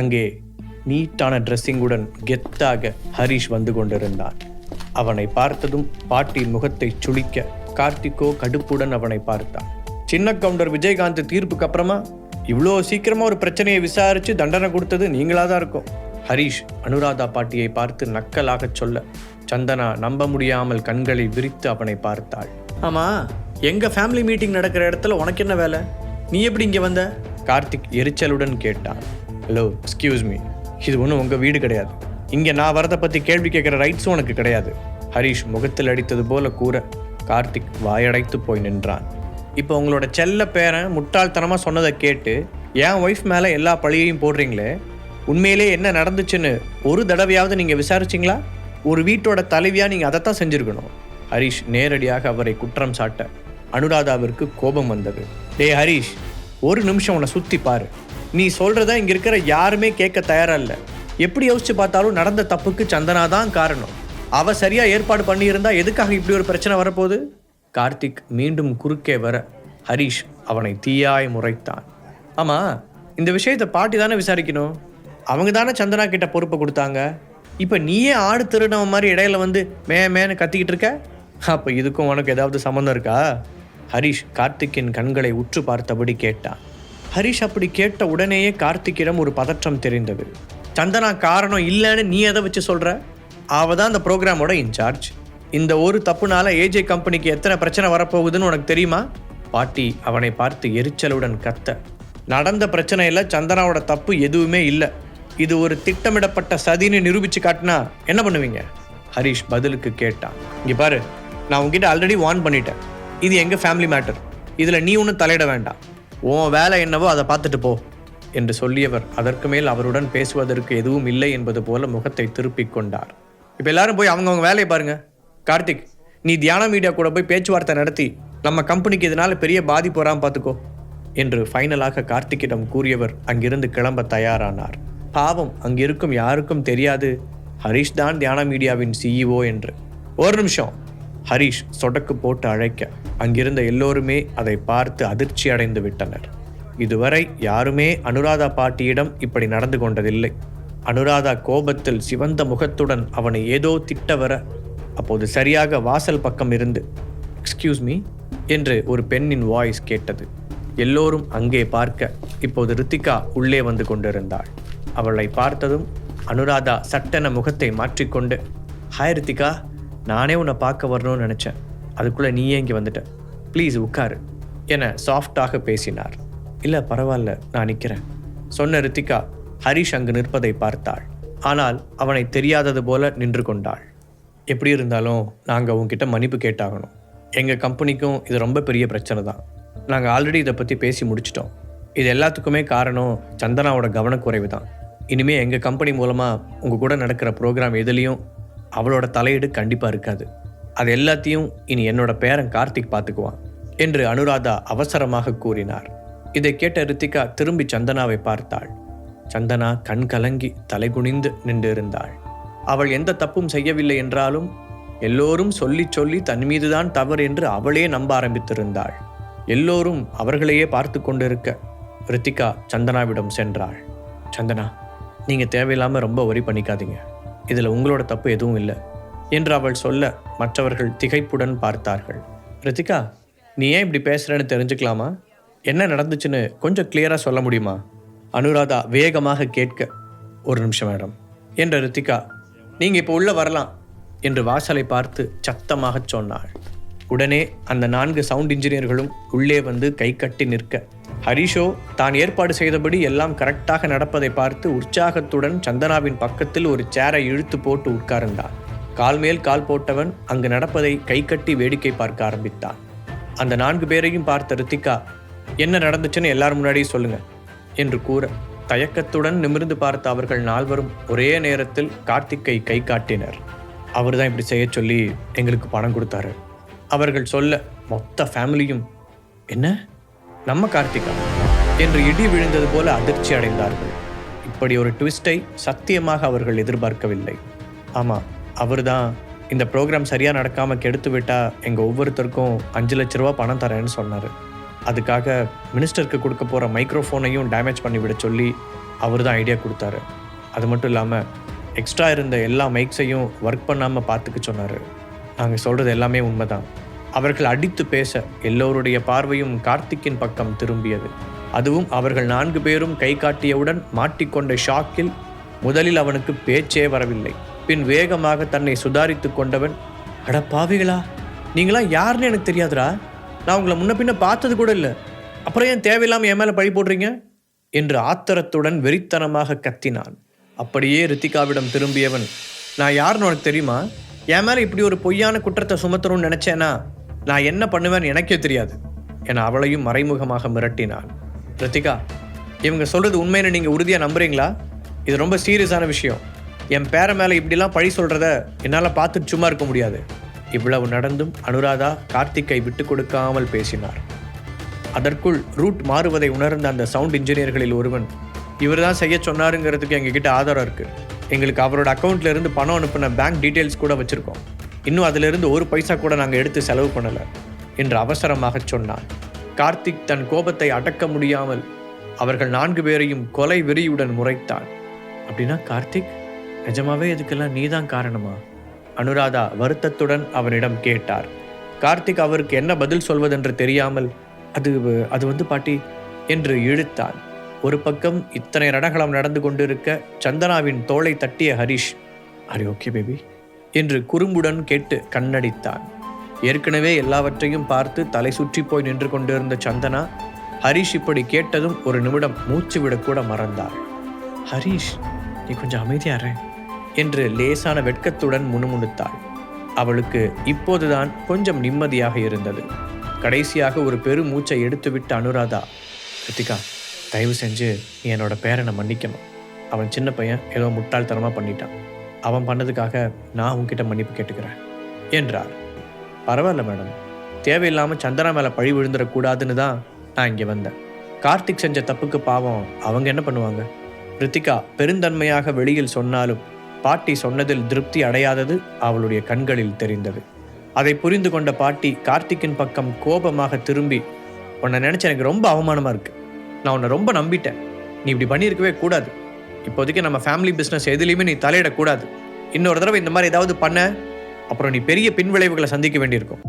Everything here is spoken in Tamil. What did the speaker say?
அங்கே நீட்டான ட்ரெஸ்ஸிங்குடன் கெத்தாக ஹரிஷ் வந்து கொண்டிருந்தான். அவனை பார்த்ததும் பாட்டியின் முகத்தை சுளிக்க கார்த்திக்கோ கடுப்புடன் அவனை பார்த்தான். சின்ன கவுண்டர் விஜயகாந்த் தீர்ப்புக்கு அப்புறமா? இவ்வளோ சீக்கிரமா ஒரு பிரச்சனையை விசாரிச்சு தண்டனை கொடுத்தது நீங்களா தான் இருக்கும். ஹரிஷ் அனுராதா பாட்டியை பார்த்து நக்கலாகச் சொல்ல சந்தனா நம்ப முடியாமல் கண்களை விரித்து அவனை பார்த்தாள். ஆமா எங்க ஃபேமிலி மீட்டிங் நடக்கிற இடத்துல உனக்கு என்ன வேலை? நீ எப்படி இங்க வந்த? கார்த்திக் எரிச்சலுடன் கேட்டான். ஹலோ எக்ஸ்கியூஸ் மீ இது ஒன்றும் உங்கள் வீடு கிடையாது. இங்கே நான் வரதை பற்றி கேள்வி கேட்குற ரைட்ஸும் உனக்கு கிடையாது. ஹரிஷ் முகத்தில் அடித்தது போல கூற கார்த்திக் வாயடைத்து போய் நின்றான். இப்போ உங்களோட செல்ல பேரன் முட்டாள்தனமாக சொன்னதை கேட்டு என் ஒய்ஃப் மேலே எல்லா பழியையும் போடுறீங்களே? உண்மையிலே என்ன நடந்துச்சுன்னு ஒரு தடவையாவது நீங்கள் விசாரிச்சிங்களா? ஒரு வீட்டோட தலைவியாக நீங்கள் அதைத்தான் செஞ்சுருக்கணும். ஹரிஷ் நேரடியாக அவரை குற்றம் சாட்ட அனுராதாவிற்கு கோபம் வந்தது. டே ஹரிஷ் ஒரு நிமிஷம் உன்னை சுற்றி பாரு. நீ சொல்கிறத இங்கே இருக்கிற யாருமே கேட்க தயாராக இல்லை எப்படி யோசிச்சு பார்த்தாலும் நடந்த தப்புக்கு சந்தனா தான் காரணம். அவ சரியாக ஏற்பாடு பண்ணியிருந்தா எதுக்காக இப்படி ஒரு பிரச்சனை வரப்போகுது? கார்த்திக் மீண்டும் குறுக்கே வர ஹரிஷ் அவனை தீயாய் முறைத்தான். ஆமாம் இந்த விஷயத்தை பாட்டி தானே விசாரிக்கணும்? அவங்க தானே சந்தனா கிட்ட பொறுப்பை கொடுத்தாங்க? இப்போ நீயே ஆடு திருடவன் மாதிரி இடையில வந்து மே மேன்னு கத்திக்கிட்டு இருக்க? அப்போ இதுக்கும் உனக்கு ஏதாவது சம்மந்தம் இருக்கா? ஹரிஷ் கார்த்திக்கின் கண்களை உற்று பார்த்தபடி கேட்டான். ஹரிஷ் அப்படி கேட்ட உடனேயே கார்த்திக்கிடம் ஒரு பதற்றம் தெரிந்தது. சந்தனா காரணம் இல்லைன்னு நீ எதை வச்சு சொல்கிற அவ தான் அந்த ப்ரோக்ராமோட இன்சார்ஜ். இந்த ஒரு தப்புனால ஏஜே கம்பெனிக்கு எத்தனை பிரச்சனை வரப்போகுதுன்னு உனக்கு தெரியுமா? பாட்டி அவனை பார்த்து எரிச்சலுடன் கத்த. நடந்த பிரச்சனையில் சந்தனாவோட தப்பு எதுவுமே இல்லை. இது ஒரு திட்டமிடப்பட்ட சதின்னு நிரூபிச்சு காட்டினா என்ன பண்ணுவீங்க? ஹரிஷ் பதிலுக்கு கேட்டான். இங்கே பாரு நான் உங்ககிட்ட ஆல்ரெடி வார்ன் பண்ணிட்டேன். இது எங்கள் ஃபேமிலி மேட்டர் இதில் நீ ஒன்றும் தலையிட வேண்டாம். உன் வேலை என்னவோ அதை பார்த்துட்டு போ என்று சொல்லியவர். அதற்கு மேல் அவருடன் பேசுவதற்கு எதுவும் இல்லை என்பது போல முகத்தை திருப்பிக் கொண்டார். இப்போ எல்லாரும் போய் அவங்கவுங்க வேலையை பாருங்க. கார்த்திக் நீ தியான மீடியா கூட போய் பேச்சுவார்த்தை நடத்தி நம்ம கம்பெனிக்கு இதனால் பெரிய பாதிப்பு வராமல் பார்த்துக்கோ என்று ஃபைனலாக கார்த்திக்கிடம் கூறியவர் அங்கிருந்து கிளம்ப தயாரானார். பாவம் அங்கிருக்கும் யாருக்கும் தெரியாது. ஹரிஷ் தான் தியான மீடியாவின் சிஇஓ என்று. ஒரு நிமிஷம். ஹரிஷ் சொடக்கு போட்டு அழைக்க. அங்கிருந்த எல்லோருமே அதை பார்த்து அதிர்ச்சி அடைந்து விட்டனர். இதுவரை யாருமே அனுராதா பாட்டியிடம் இப்படி நடந்து கொண்டதில்லை. அனுராதா கோபத்தில் சிவந்த முகத்துடன் அவனை ஏதோ திட்ட வர அப்போது சரியாக வாசல் பக்கம் இருந்து எக்ஸ்கியூஸ் மீ என்று ஒரு பெண்ணின் வாய்ஸ் கேட்டது. எல்லோரும் அங்கே பார்க்க இப்போது ரித்திகா உள்ளே வந்து கொண்டிருந்தாள். அவளை பார்த்ததும் அனுராதா சட்டென முகத்தை மாற்றிக்கொண்டு ஹாய் ரித்திகா நானே உன்னை பார்க்க வரணும்னு நினச்சேன். அதுக்குள்ளே நீயே இங்கே வந்துட்ட. ப்ளீஸ் உட்காரு. என சாஃப்டாக பேசினார். இல்லை பரவாயில்ல நான் நிற்கிறேன் சொன்ன ரித்திகா ஹரிஷ் அங்கு நிற்பதை பார்த்தாள். ஆனால் அவனை தெரியாதது போல நின்று கொண்டாள். எப்படி இருந்தாலும் நாங்கள் உங்ககிட்ட மன்னிப்பு கேட்டாகணும். எங்கள் கம்பெனிக்கும் இது ரொம்ப பெரிய பிரச்சனை தான். நாங்கள் ஆல்ரெடி இதை பற்றி பேசி முடிச்சிட்டோம். இது எல்லாத்துக்குமே காரணம் சந்தனாவோட கவனக்குறைவு தான். இனிமேல் எங்கள் கம்பெனி மூலமாக உங்கள் கூட நடக்கிற ப்ரோக்ராம் எதுலேயும் அவளோட தலையீடு கண்டிப்பாக இருக்காது. அது எல்லாத்தையும் இனி என்னோட பேரன் கார்த்திக் பார்த்துக்குவான் என்று அனுராதா அவசரமாக கூறினார். இதை கேட்ட ரித்திகா திரும்பி சந்தனாவை பார்த்தாள். சந்தனா கண் கலங்கி தலைகுனிந்து நின்றிருந்தாள். அவள் எந்த தப்பும் செய்யவில்லை என்றாலும் எல்லோரும் சொல்லி சொல்லி தன் மீதுதான் தவறு என்று அவளே நம்ப ஆரம்பித்திருந்தாள். எல்லோரும் அவர்களையே பார்த்து கொண்டிருக்க ரித்திகா சந்தனாவிடம் சென்றாள். சந்தனா நீங்கள் தேவையில்லாமல் ரொம்ப ஒரி பண்ணிக்காதீங்க. இதில் உங்களோட தப்பு எதுவும் இல்லை. என்று அவள் சொல்ல மற்றவர்கள் திகைப்புடன் பார்த்தார்கள். ரித்திகா நீ ஏன் இப்படி பேசுகிறேன்னு தெரிஞ்சுக்கலாமா? என்ன நடந்துச்சுன்னு கொஞ்சம் கிளியராக சொல்ல முடியுமா? அனுராதா வேகமாக கேட்க ஒரு நிமிஷம் மேடம் என்ற ரித்திகா நீங்கள் இப்போ உள்ளே வரலாம் என்று வாசலை பார்த்து சத்தமாகச் சொன்னாள். உடனே அந்த நான்கு சவுண்ட் இன்ஜினியர்களும் உள்ளே வந்து கை கட்டி நிற்க ஹரிஷோ தான் ஏற்பாடு செய்தபடி எல்லாம் கரெக்டாக நடப்பதை பார்த்து உற்சாகத்துடன் சந்தனாவின் பக்கத்தில் ஒரு சேரை இழுத்து போட்டு உட்கார்ந்தான் கால் மேல் கால் போட்டவன் அங்கு நடப்பதை கை கட்டி வேடிக்கை பார்க்க ஆரம்பித்தான். அந்த நான்கு பேரையும் பார்த்த ரித்திகா என்ன நடந்துச்சுன்னு எல்லாரும் முன்னாடியும் சொல்லுங்க என்று கூற தயக்கத்துடன் நிமிர்ந்து பார்த்த அவர்கள் நால்வரும் ஒரே நேரத்தில் கார்த்திக்கை கை காட்டினர். அவர் தான் இப்படி செய்ய சொல்லி எங்களுக்கு பணம் கொடுத்தாரு. அவர்கள் சொல்ல மொத்த ஃபேமிலியும் என்ன? நம்ம கார்த்திகா? என்று இடி விழுந்தது போல அதிர்ச்சி அடைந்தார்கள். இப்படி ஒரு ட்விஸ்டை சத்தியமாக அவர்கள் எதிர்பார்க்கவில்லை. ஆமாம் அவர் தான் இந்த ப்ரோக்ராம் சரியாக நடக்காமல் கெடுத்து விட்டால் எங்கள் ஒவ்வொருத்தருக்கும் அஞ்சு லட்ச ரூபா பணம் தரேன்னு சொன்னார். அதுக்காக மினிஸ்டருக்கு கொடுக்க போகிற மைக்ரோஃபோனையும் டேமேஜ் பண்ணிவிட சொல்லி அவர் தான் ஐடியா கொடுத்தாரு. அது மட்டும் இல்லாமல் எக்ஸ்ட்ரா இருந்த எல்லா மைக்ஸையும் ஒர்க் பண்ணாமல் பார்த்துக்க சொன்னார். நாங்கள் சொல்கிறது எல்லாமே உண்மைதான். அவர்கள் அடித்து பேச எல்லோருடைய பார்வையும் கார்த்திக்கின் பக்கம் திரும்பியது. அதுவும் அவர்கள் நான்கு பேரும் கை காட்டியவுடன் மாட்டிக்கொண்ட ஷாக்கில் முதலில் அவனுக்கு பேச்சே வரவில்லை. பின் வேகமாக தன்னை சுதாரித்து கொண்டவன் அட பாவிகளா நீங்களாம் யாருன்னு எனக்கு தெரியாதுடா. நான் உங்களை முன்ன பின்ன பார்த்தது கூட இல்லை. அப்புறம் ஏன் தேவையில்லாமல் என் மேலே பழி போடுறீங்க? என்று ஆத்திரத்துடன் வெறித்தனமாக கத்தினான். அப்படியே ரித்திகாவிடம் திரும்பியவன் நான் யாருன்னு உனக்கு தெரியுமா? என் மேலே இப்படி ஒரு பொய்யான குற்றத்தை சுமத்தணும்னு நினச்சேனா? நான் என்ன பண்ணுவேன்னு எனக்கே தெரியாது. என அவளையும் மறைமுகமாக மிரட்டினான். ரித்திகா இவங்க சொல்கிறது உண்மைன்னு நீங்கள் உறுதியாக நம்புறீங்களா? இது ரொம்ப சீரியஸான விஷயம். என் பேர மேலே இப்படிலாம் பழி சொல்கிறத என்னால் பார்த்துட்டு சும்மா இருக்க முடியாது. இவ்வளவு நடந்தும் அனுராதா கார்த்திக்கை விட்டு கொடுக்காமல் பேசினார். அதற்குள் ரூட் மாறுவதை உணர்ந்த அந்த சவுண்ட் இன்ஜினியர்களில் ஒருவன் இவர் தான் செய்ய சொன்னாருங்கிறதுக்கு எங்ககிட்ட ஆதாரம் இருக்குது எங்களுக்கு அவரோட அக்கௌண்ட்லேருந்து பணம் அனுப்பின பேங்க் டீட்டெயில்ஸ் கூட வச்சுருக்கோம். இன்னும் அதிலிருந்து ஒரு பைசா கூட நாங்கள் எடுத்து செலவு பண்ணல என்று அவசரமாக சொன்னான். கார்த்திக் தன் கோபத்தை அடக்க முடியாமல் அவர்கள் நான்கு பேரையும் கொலை வெறியுடன் முறைத்தான். அப்படின்னா கார்த்திக்? நிஜமாவே இதுக்கெல்லாம் நீதான் காரணமா? அனுராதா வருத்தத்துடன் அவனிடம் கேட்டார். கார்த்திக் அவருக்கு என்ன பதில் சொல்வதென்று தெரியாமல் அது அது வந்து பாட்டி என்று இழுத்தான். ஒரு பக்கம் இத்தனை ரடகளம் நடந்து கொண்டிருக்க சந்தனாவின் தோளை தட்டிய ஹரிஷ் அரி ஓகே பேபி என்று குறும்புடன் கேட்டு கண்ணடித்தான். ஏற்கனவே எல்லாவற்றையும் பார்த்து தலை சுற்றி போய் நின்று கொண்டிருந்த சந்தனா ஹரிஷ் இப்படி கேட்டதும் ஒரு நிமிடம் மூச்சு விடக்கூட மறந்தார் ஹரிஷ் நீ கொஞ்சம் அமைதியாரே என்று லேசான வெட்கத்துடன் முணுமுணுத்தாள். அவளுக்கு இப்போதுதான் கொஞ்சம் நிம்மதியாக இருந்தது. கடைசியாக ஒரு பெரு மூச்சை எடுத்துவிட்ட அனுராதா ரித்திகா தயவு செஞ்சு நீ என்னோட பேரனை மன்னிக்கணும். அவன் சின்ன பையன் ஏதோ முட்டாள்தனமாக பண்ணிட்டான். அவன் பண்ணதுக்காக நான் உன்கிட்ட மன்னிப்பு கேட்டுக்கிறேன் என்றார். பரவாயில்ல மேடம். தேவையில்லாமல் சந்தனா மேலே பழி விழுந்துடக்கூடாதுன்னு தான் நான் இங்கே வந்தேன். கார்த்திக் செஞ்ச தப்புக்கு பாவம் அவங்க என்ன பண்ணுவாங்க? ரித்திகா பெருந்தன்மையாக வெளியில் சொன்னாலும் பாட்டி சொன்னதில் திருப்தி அடையாதது அவளுடைய கண்களில் தெரிந்தது. அதை புரிந்து கொண்ட பாட்டி கார்த்திக்கின் பக்கம் கோபமாக திரும்பி உன்னை நினைச்சு எனக்கு ரொம்ப அவமானமா இருக்கு. நான் உன்னை ரொம்ப நம்பிட்டேன். நீ இப்படி பண்ணியிருக்கவே கூடாது. இப்போதைக்கு நம்ம ஃபேமிலி பிஸ்னஸ் எதுலேயுமே நீ தலையிடக்கூடாது. இன்னொரு தடவை இந்த மாதிரி ஏதாவது பண்ண அப்புறம் நீ பெரிய பின்விளைவுகளை சந்திக்க வேண்டியிருக்கும்.